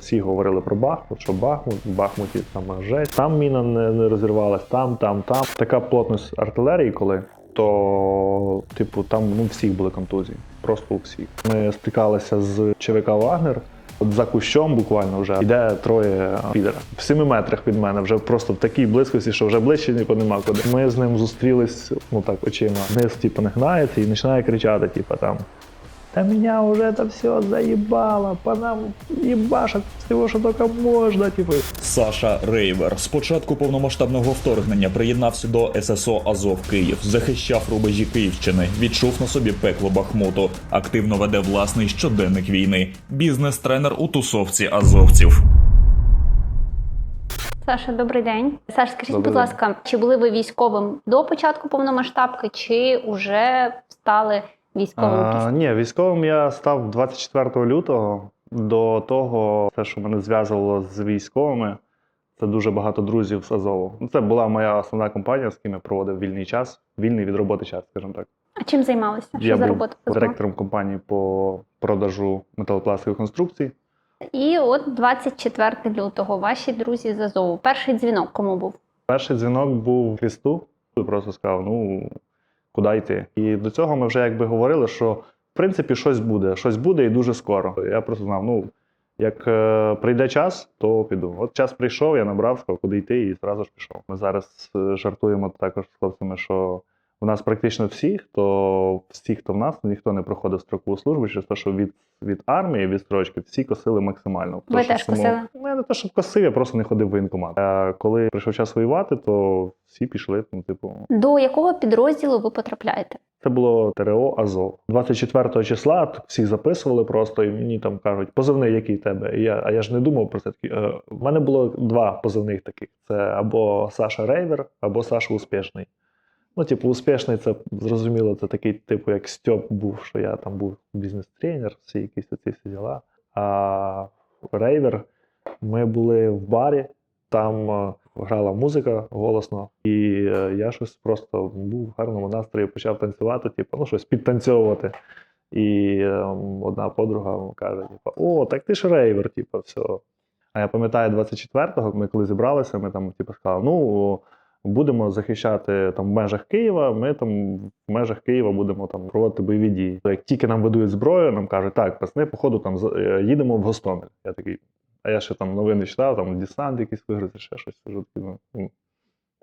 Всі говорили про Бахмут, що Бахмут, Бахмуті там жесть. Там міна не, не розірвалась, там, там, там. Така плотність артилерії, коли то, типу, там ну, всіх були контузії. Просто у всіх. Ми стикалися з ЧВК Вагнер. От за кущом буквально вже йде троє підера. В семи метрах від мене, вже просто в такій близькості, що вже ближче нікого нема куди. Ми з ним зустрілись, ну так, очима. Низ, типу, не гнається і починає кричати, типу, там. Да меня уже это все заебало, по нам ебашат всего, что только можно, типа. Саша Рейвер з початку повномасштабного вторгнення приєднався до ССО Азов Київ, захищав рубежі Київщини, відчув на собі пекло Бахмуту, активно веде власний щоденник війни, бізнес-тренер у тусовці азовців. Саша, добрий день. Саш, скажіть, Добрий будь день. ласка, чи були ви військовим до початку повномасштабки, чи вже стали військовим? А, ні, військовим я став 24 лютого. До того, те, що мене зв'язувало з військовими, це дуже багато друзів з Азову. Ну, Це була моя основна компанія, з ким я проводив вільний час, вільний від роботи час, скажімо так. А чим займалися? Що я за був робота? була? директором компанії по продажу металопластикових конструкцій. І от 24 лютого ваші друзі з Азову. Перший дзвінок кому був? Перший дзвінок був Христу, і просто сказав: ну куди йти. І до цього ми вже якби говорили, що в принципі щось буде, щось буде і дуже скоро. Я просто знав, ну як е, прийде час, то піду. От час прийшов, я набрав, сказав, куди йти, і зразу ж пішов. Ми зараз е, жартуємо також з хлопцями, що у нас практично всі, хто всі, хто в нас, ніхто не проходив строкову службу, через те, що від, від армії, від строчки, всі косили максимально. Ви Тож, теж тому- косили? Ну, я не те, щоб косив, я просто не ходив в воєнкомат. А коли прийшов час воювати, то всі пішли. Ну, типу, До якого підрозділу ви потрапляєте? це було ТРО Азов. 24 числа всіх записували просто, і мені там кажуть, позивний який тебе. І я, а я ж не думав про це. Такий, е, мене було два позивних таких: це або Саша Рейвер, або Саша Успішний. Ну, типу, успішний, це зрозуміло, це такий, типу, як Стьоп був, що я там був бізнес-тренер, всі якісь оці всі діла. А Рейвер, ми були в барі, там е, грала музика голосно, і е, я щось просто був в гарному настрої, почав танцювати, типу, ну щось підтанцьовувати. І е, одна подруга каже: типу, О, так ти ж рейвер, типу, все. А я пам'ятаю, 24-го, ми коли зібралися, ми там типу, сказали, ну. Будемо захищати там в межах Києва. Ми там в межах Києва будемо там проводити бойові дії. Як тільки нам видають зброю, нам кажуть, так, пацани, походу там е, їдемо в Гостомель. Я такий, а я ще там новини читав, там десант якийсь виграти, ще щось. Ну, ну,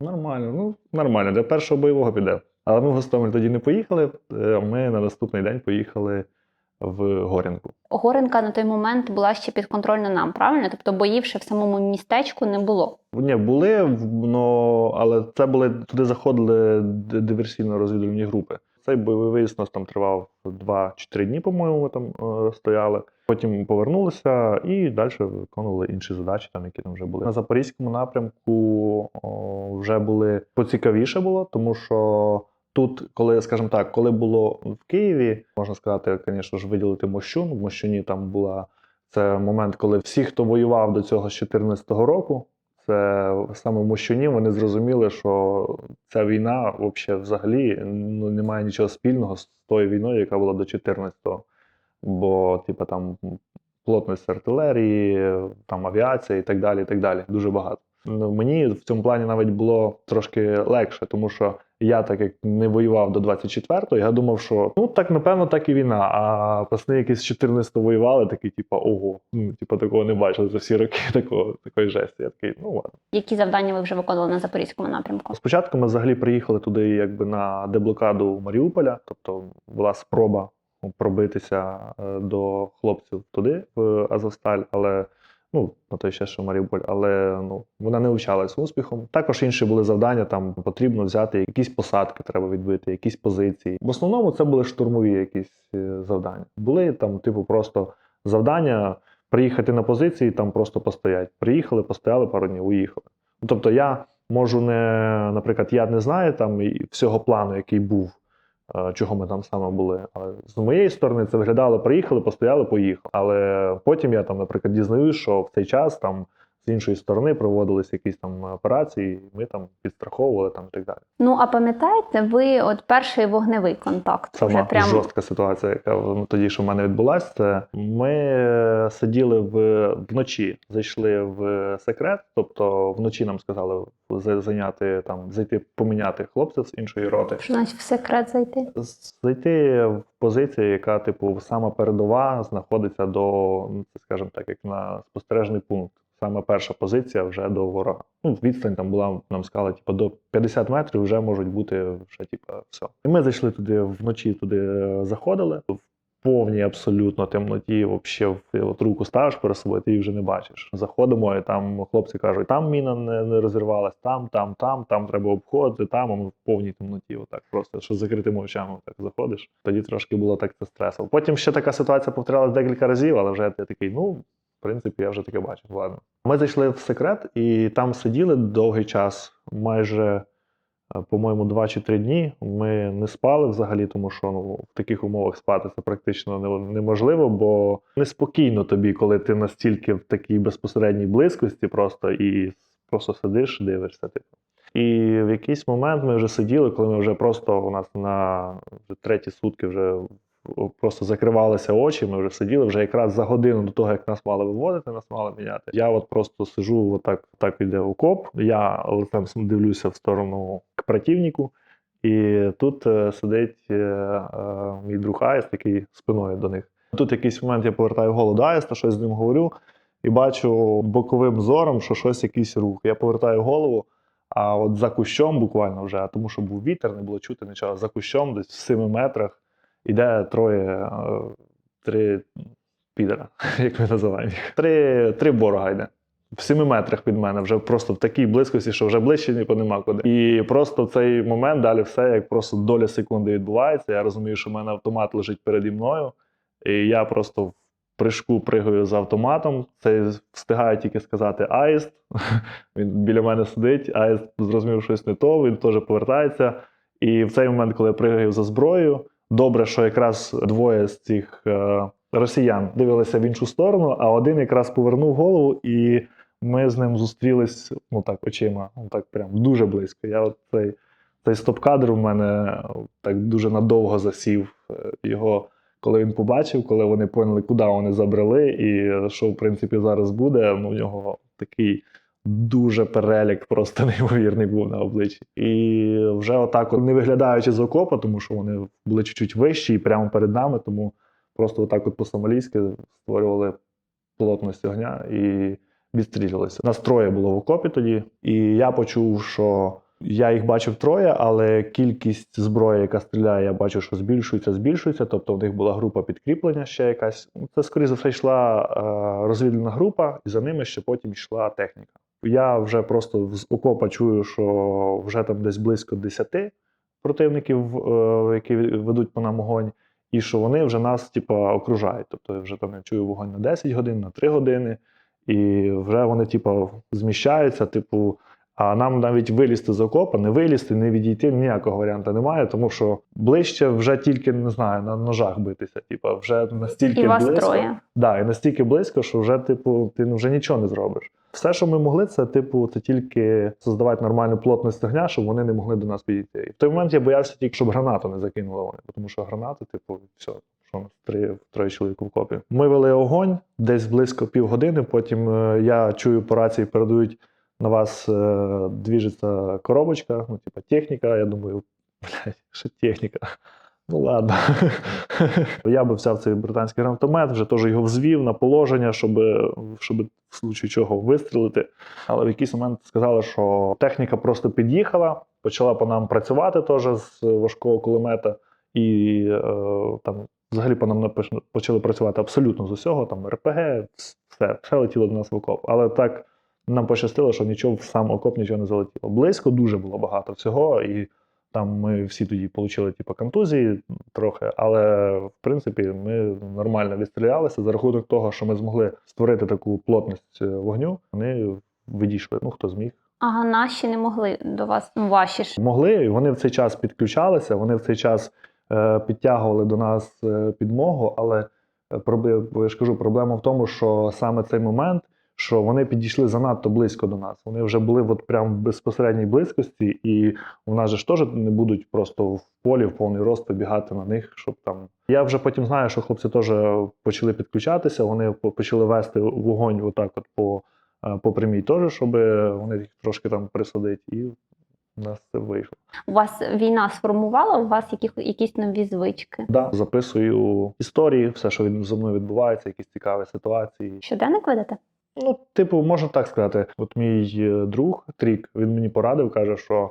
нормально, ну нормально, для першого бойового піде. Але ми в Гостомель тоді не поїхали. е, Ми на наступний день поїхали в Горянку. Горенка на той момент була ще підконтрольна нам, правильно? Тобто боїв ще в самому містечку не було. Ні, були, но, але це були туди заходили диверсійно-розвідувальні групи. Цей бойовий виїзд там тривав 2-4 дні, по-моєму, ми там е, стояли. Потім повернулися і далі виконували інші задачі, там, які там вже були. На запорізькому напрямку о, вже були поцікавіше було, тому що тут, коли, скажімо так, коли було в Києві, можна сказати, звісно ж, виділити Мощун. В Мощуні там була це момент, коли всі, хто воював до цього з 2014 року, це саме в Мощуні вони зрозуміли, що ця війна взагалі ну, не має нічого спільного з тою війною, яка була до 14-го. Бо, типу, там плотність артилерії, там авіація і так далі. і так далі. Дуже багато. Ну, мені в цьому плані навіть було трошки легше, тому що я, так як не воював до 24-го, я думав, що ну так напевно так і війна. А пацани, які з 14-го воювали, такі, типу, ого, ну типу, такого не бачили за всі роки такого, такої жесті. Я такий, ну ладно. Які завдання ви вже виконували на запорізькому напрямку? Спочатку ми взагалі приїхали туди якби на деблокаду Маріуполя, тобто була спроба пробитися е, до хлопців туди, в Азовсталь, але ну, на той ще, що Маріуполь, але ну, вона не увчалась успіхом. Також інші були завдання, там потрібно взяти якісь посадки, треба відбити, якісь позиції. В основному це були штурмові якісь е, завдання. Були там, типу, просто завдання приїхати на позиції, там просто постоять. Приїхали, постояли пару днів, уїхали. Ну, тобто я можу не, наприклад, я не знаю там всього плану, який був, чого ми там саме були. Але з моєї сторони це виглядало, приїхали, постояли, поїхали. Але потім я там, наприклад, дізнаюсь, що в цей час там з іншої сторони проводились якісь там операції, і ми там підстраховували там і так далі. Ну а пам'ятаєте, ви от перший вогневий контакт Сама вже прям жорстка ситуація, яка тоді, що в мене відбулася, це ми е, сиділи в, вночі, зайшли в секрет, тобто вночі нам сказали за- зайняти там, зайти поміняти хлопців з іншої роти. що значить в секрет зайти. Зайти в позицію, яка, типу, сама передова знаходиться до, ну, скажімо так, як на спостережний пункт. Саме перша позиція вже до ворога. Ну, відстань там була, нам сказали, типу, до 50 метрів вже можуть бути вже, типу, все. І ми зайшли туди вночі, туди заходили. В повній абсолютно темноті, взагалі, от руку ставиш перед собою, ти її вже не бачиш. Заходимо, і там хлопці кажуть, там міна не, не розірвалась, там, там, там, там треба обходити, там, а ми в повній темноті. Отак просто що закритими очами так заходиш. Тоді трошки було так це стресово. Потім ще така ситуація повторялась декілька разів, але вже ти такий, ну. Принципі, я вже таке бачив. Ладно. Ми зайшли в секрет і там сиділи довгий час, майже, е, по-моєму, два чи три дні. Ми не спали взагалі, тому що ну, в таких умовах спати це практично неможливо, бо неспокійно тобі, коли ти настільки в такій безпосередній близькості, просто і просто сидиш, дивишся. Типу. І в якийсь момент ми вже сиділи, коли ми вже просто у нас на вже треті сутки вже просто закривалися очі. Ми вже сиділи вже якраз за годину до того, як нас мали виводити, нас мали міняти. Я от просто сижу, отак так іде окоп. Я лицем дивлюся в сторону к противнику, і тут е, сидить е, е, мій друг Аїст, який спиною до них. Тут якийсь момент я повертаю голову до Аїста, щось з ним говорю, і бачу боковим зором, що щось якийсь рух. Я повертаю голову. А от за кущом буквально вже, тому що був вітер, не було чути нічого. За кущом, десь в 7 метрах, іде троє, е, три підера, як ми називаємо їх. Три, три ворога йде. В 7 метрах від мене, вже просто в такій близькості, що вже ближче ні нема куди. І просто в цей момент далі все як просто доля секунди відбувається. Я розумію, що в мене автомат лежить переді мною, і я просто в прыжку пригаю з автоматом. Це встигає тільки сказати аїст. Він біля мене сидить, аїст зрозумів щось не то, він теж повертається. І в цей момент, коли я пригаю за зброєю, добре, що якраз двоє з цих е, росіян дивилися в іншу сторону, а один якраз повернув голову, і ми з ним зустрілись ну так очима, ну так прям дуже близько. Я от цей, цей стоп-кадр у мене так дуже надовго засів. Е, Його, коли він побачив, коли вони поняли, куди вони забрали, і що в принципі зараз буде. Ну, у нього такий дуже перелік просто неймовірний був на обличчі. І вже отак, не виглядаючи з окопа, тому що вони були чуть-чуть вищі і прямо перед нами, тому просто отак от по-сомалійськи створювали плотність огня і відстрілювалися. Нас троє було в окопі тоді, і я почув, що я їх бачив троє, але кількість зброї, яка стріляє, я бачу, що збільшується, збільшується. Тобто в них була група підкріплення ще якась. Ну, Це, скоріше за все, йшла е, розвідувальна група, і за ними ще потім йшла техніка. Я вже просто з окопа чую, що вже там десь близько 10 противників, е, які ведуть по нам огонь, і що вони вже нас, типа, окружають. Тобто я вже там я чую вогонь на 10 годин, на 3 години, і вже вони, типа, зміщаються, типу. А нам навіть вилізти з окопа, не вилізти, не відійти ніякого варіанту немає, тому що ближче вже тільки не знаю, на ножах битися. Типу, вже настільки І вас близько. троє. Да, і настільки близько, що вже, типу, ти вже нічого не зробиш. Все, що ми могли, це типу, це тільки создавати нормальну плотність огня, щоб вони не могли до нас підійти. І в той момент я боявся тільки, щоб гранату не закинули вони, тому що гранати, типу, все, що нас три, троє чоловік в копі. Ми вели огонь десь близько півгодини. Потім е, я чую по рації передають на вас е, двіжиться коробочка, ну, типа техніка. Я думаю, блядь, що техніка. Ну ладно. я би взяв цей британський гранатомет, вже теж його взвів на положення, щоб, щоб в случаю чого вистрілити. Але в якийсь момент сказали, що техніка просто під'їхала, почала по нам працювати теж з важкого кулемета, і е, там взагалі по нам почали працювати абсолютно з усього, там РПГ, все, все летіло до нас в окоп. Але так нам пощастило, що нічого в сам окоп нічого не залетіло. Близько дуже було багато всього, і там ми всі тоді отримали типу, контузії трохи, але в принципі ми нормально відстрілялися за рахунок того, що ми змогли створити таку плотність е, вогню. Вони відійшли. Ну хто зміг. Ага, наші не могли до вас, ну ваші ж. Могли, вони в цей час підключалися, вони в цей час е, підтягували до нас е, підмогу, але е, я ж кажу, проблема в тому, що саме цей момент, що вони підійшли занадто близько до нас. Вони вже були от прям в безпосередній близькості, і у нас же ж теж не будуть просто в полі в повний рост вибігати на них, щоб там. Я вже потім знаю, що хлопці теж почали підключатися, вони почали вести вогонь отак, от по, е, по прямій теж, щоб вони їх трошки там присадити, і у нас це вийшло. У вас війна сформувала у вас яких, якісь нові звички? Да, записую історії, все, що зі мною відбувається, якісь цікаві ситуації. Щоденник ведете? Ну, типу, можна так сказати. От мій е, друг Трік, він мені порадив, каже, що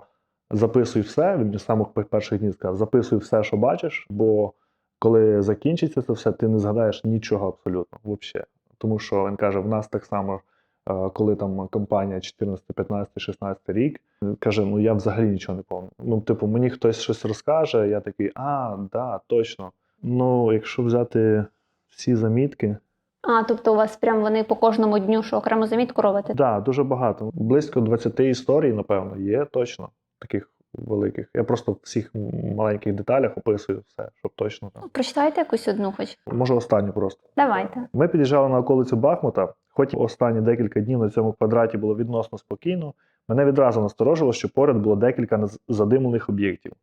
записуй все. Він з самих перших днів сказав, записуй все, що бачиш, бо коли закінчиться це все, ти не згадаєш нічого абсолютно, взагалі. Тому що він каже, в нас так само, е, коли там кампанія 14, 15, 16 рік, каже, ну я взагалі нічого не пам'ятаю. Ну, типу, мені хтось щось розкаже, я такий, а, да, точно. Ну, якщо взяти всі замітки, А, тобто у вас прям вони по кожному дню, що окремо замітку робите? так, да, дуже багато. Близько 20 історій, напевно, є точно таких великих. Я просто в всіх маленьких деталях описую все, щоб точно там. Прочитайте якусь одну хоч. Може, останню просто. Давайте. Ми під'їжджали на околицю Бахмута, хоч останні декілька днів на цьому квадраті було відносно спокійно. Мене відразу насторожило, що поряд було декілька задимлених об'єктів.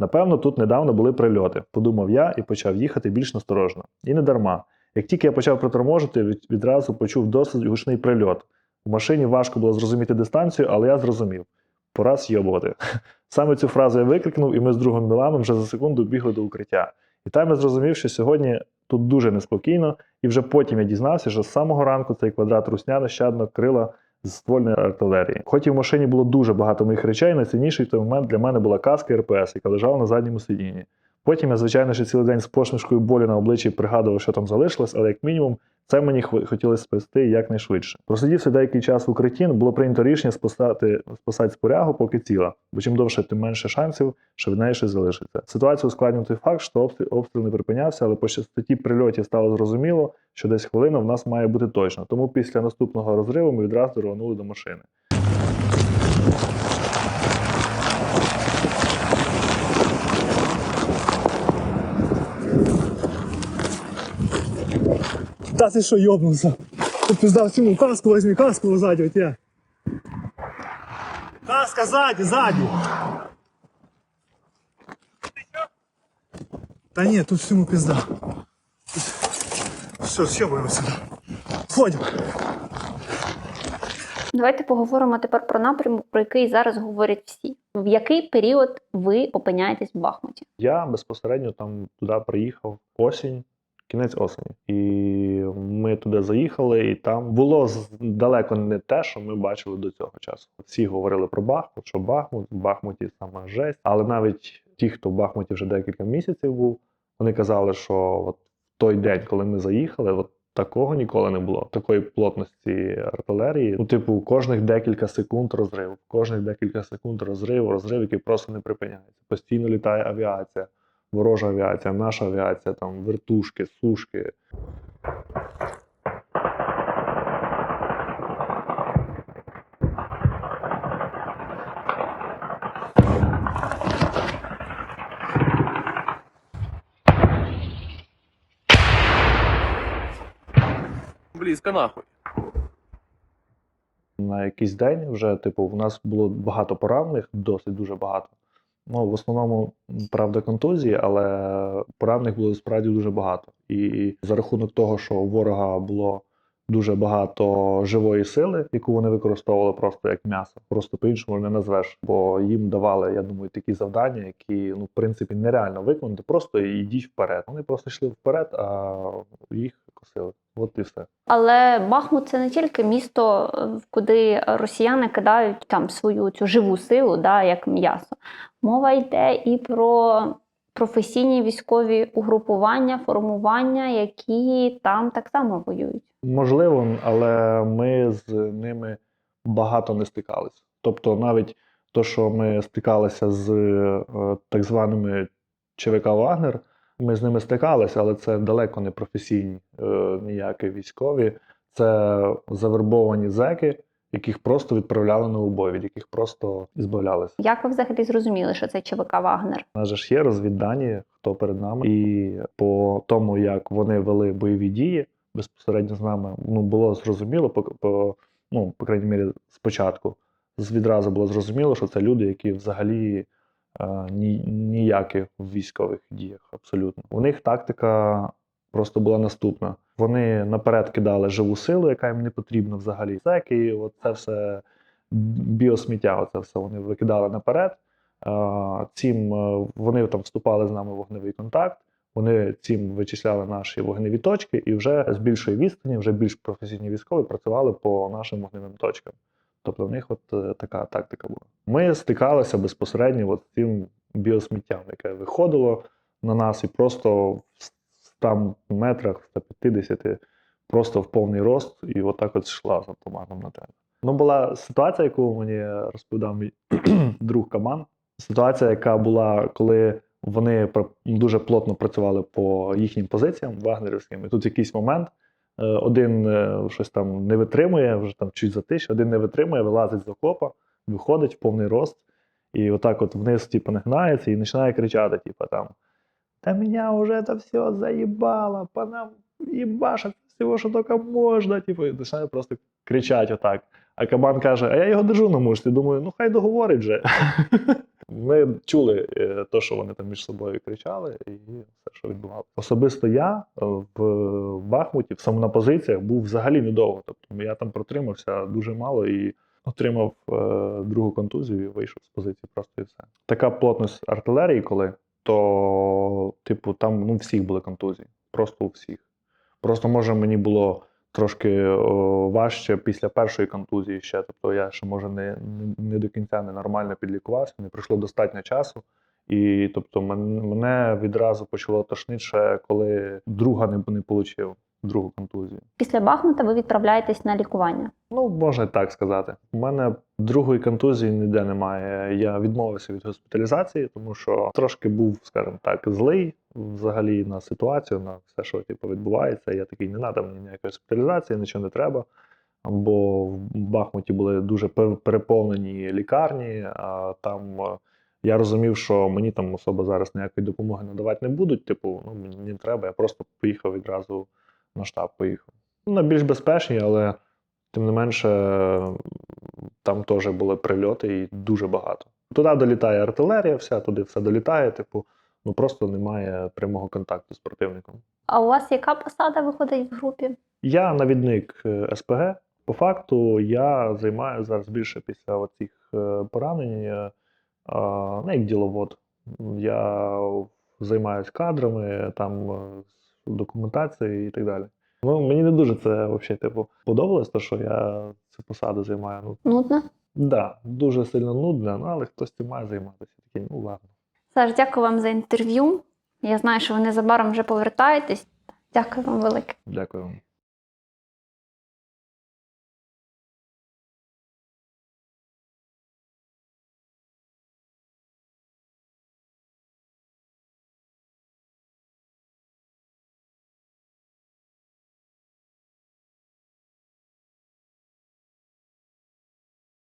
Напевно, тут недавно були прильоти, подумав я і почав їхати більш насторожно. І не дарма. Як тільки я почав приторможити, відразу почув досить гучний прильот. У машині важко було зрозуміти дистанцію, але я зрозумів. Пора з'йобувати. Саме цю фразу я викрикнув, і ми з другом Міланом вже за секунду бігли до укриття. І там я зрозумів, що сьогодні тут дуже неспокійно, і вже потім я дізнався, що з самого ранку цей квадрат русня нещадно крила з ствольної артилерії. Хоч і в машині було дуже багато моїх речей, найцінніший в той момент для мене була каска РПС, яка лежала на задньому сидінні. Потім я, звичайно, ще цілий день з посмішкою болі на обличчі пригадував, що там залишилось, але як мінімум це мені хотілося спасти якнайшвидше. Просидівши деякий час в укритті, було прийнято рішення спасати, спасати спорягу, поки ціла, бо чим довше, тим менше шансів, що від неї щось залишиться. Ситуацію ускладнював той факт, що обстріл, обстріл не припинявся, але по частоті прильотів стало зрозуміло, що десь хвилина в нас має бути точно. Тому після наступного розриву ми відразу рванули до машини. Да ты что, ёбнулся? Ты пизда всему каску возьми, каску сзади у тебя. Каска сзади, сзади. Да нет, тут всему пизда. Все, съебаем сюда. Входим. Давайте поговоримо тепер про напрямок, про який зараз говорять всі. В який період ви опиняєтесь в Бахмуті? Я безпосередньо там туди приїхав осінь, кінець осені. І ми туди заїхали, і там було далеко не те, що ми бачили до цього часу. Всі говорили про Бахмут, що Бахмут, в Бахмуті саме жесть. Але навіть ті, хто в Бахмуті вже декілька місяців був, вони казали, що от той день, коли ми заїхали, от такого ніколи не було. Такої плотності артилерії. Ну, типу, кожних декілька секунд розрив, кожних декілька секунд розрив, розрив, який просто не припиняється. Постійно літає авіація, ворожа авіація, наша авіація, там вертушки, сушки. Близко нахуй. на якийсь день вже, типу, у нас було багато поранених, досить дуже багато. Ну, в основному, правда, контузії, але поранених було справді дуже багато. І за рахунок того, що у ворога було дуже багато живої сили, яку вони використовували просто як м'ясо, просто по-іншому не назвеш. Бо їм давали, я думаю, такі завдання, які ну, в принципі нереально виконати. Просто йдіть вперед. Вони просто йшли вперед, а їх косили. От і все. Але Бахмут це не тільки місто, куди росіяни кидають там свою цю живу силу, да, як м'ясо. Мова йде і про професійні військові угрупування, формування, які там так само воюють. Можливо, але ми з ними багато не стикалися. Тобто, навіть то, що ми стикалися з е, так званими ЧВК Вагнер, ми з ними стикалися, але це далеко не професійні е, ніякі військові. Це завербовані зеки, яких просто відправляли на убой, від яких просто збавлялися. Як ви взагалі зрозуміли, що це ЧВК Вагнер? У нас же ж є розвіддані, хто перед нами, і по тому, як вони вели бойові дії, безпосередньо з нами, ну, було зрозуміло, по, по, ну, по крайній мірі, спочатку. Відразу було зрозуміло, що це люди, які взагалі е, ні, ніякі в військових діях абсолютно. У них тактика просто була наступна. Вони наперед кидали живу силу, яка їм не потрібна взагалі. Секи, от це все біосміття, оце все вони викидали наперед. Е, Цим е, вони там вступали з нами в вогневий контакт. Вони цим вичисляли наші вогневі точки, і вже з більшої відстані, вже більш професійні військові працювали по нашим вогневим точкам. Тобто в них от е, така тактика була. Ми стикалися безпосередньо от з цим біосміттям, яке виходило на нас, і просто в 100 метрах, в 150, просто в повний рост, і отак от йшла з автоматом на тебе. Ну, була ситуація, яку мені розповідав мій друг Каман. Ситуація, яка була, коли вони дуже плотно працювали по їхнім позиціям вагнерівським. І тут якийсь момент один е, щось там не витримує, вже там чуть затиш, один не витримує, вилазить з окопа, виходить в повний рост, і отак от вниз, типу, нагнається і починає кричати, типу, там. Та меня уже это все заебало, по нам ебашат всего, що тільки можна. Типу, і починає просто кричати отак. А кабан каже: А я його держу на мушці. Думаю, ну хай договорить вже. Ми чули те, що вони там між собою кричали, і все, що відбувалося. Особисто я е, в Бахмуті, саме на позиціях, був взагалі недовго. Тобто я там протримався дуже мало і отримав е, другу контузію і вийшов з позиції просто і все. Така плотність артилерії, коли, то, типу, там ну, всіх були контузії. Просто у всіх. Просто, може, мені було трошки о, важче після першої контузії ще. Тобто я ще, може, не, не, не до кінця ненормально підлікувався, не пройшло достатньо часу. І тобто мене відразу почало тошнити, ще коли друга не, не отримав, другу контузію. Після Бахмута ви відправляєтесь на лікування. Ну, можна так сказати. У мене другої контузії ніде немає. Я відмовився від госпіталізації, тому що трошки був, скажімо так, злий взагалі на ситуацію, на все, що типу, відбувається. Я такий, не треба мені ніякої госпіталізації, нічого не треба. Бо в Бахмуті були дуже переповнені лікарні, а там е, я розумів, що мені там особо зараз ніякої допомоги надавати не будуть. Типу, ну мені не треба. Я просто поїхав відразу на штаб. Поїхав. Ну, більш безпечні, але тим не менше, там теж були прильоти і дуже багато. Туди долітає артилерія, вся туди все долітає. Типу, ну просто немає прямого контакту з противником. А у вас яка посада виходить в групі? Я навідник е, СПГ. По факту я займаю зараз більше після оцих е, поранень, е, а, ну, як діловод. Я займаюся кадрами, там е, документацією і так далі. Ну, мені не дуже це взагалі типу, подобалось, то, що я цю посаду займаю. Ну, Нудно? да, дуже сильно нудно, ну, але хтось цим має займатися. Такий, ну ладно. Саш, дякую вам за інтерв'ю. Я знаю, що ви незабаром вже повертаєтесь. Дякую вам велике. Дякую вам.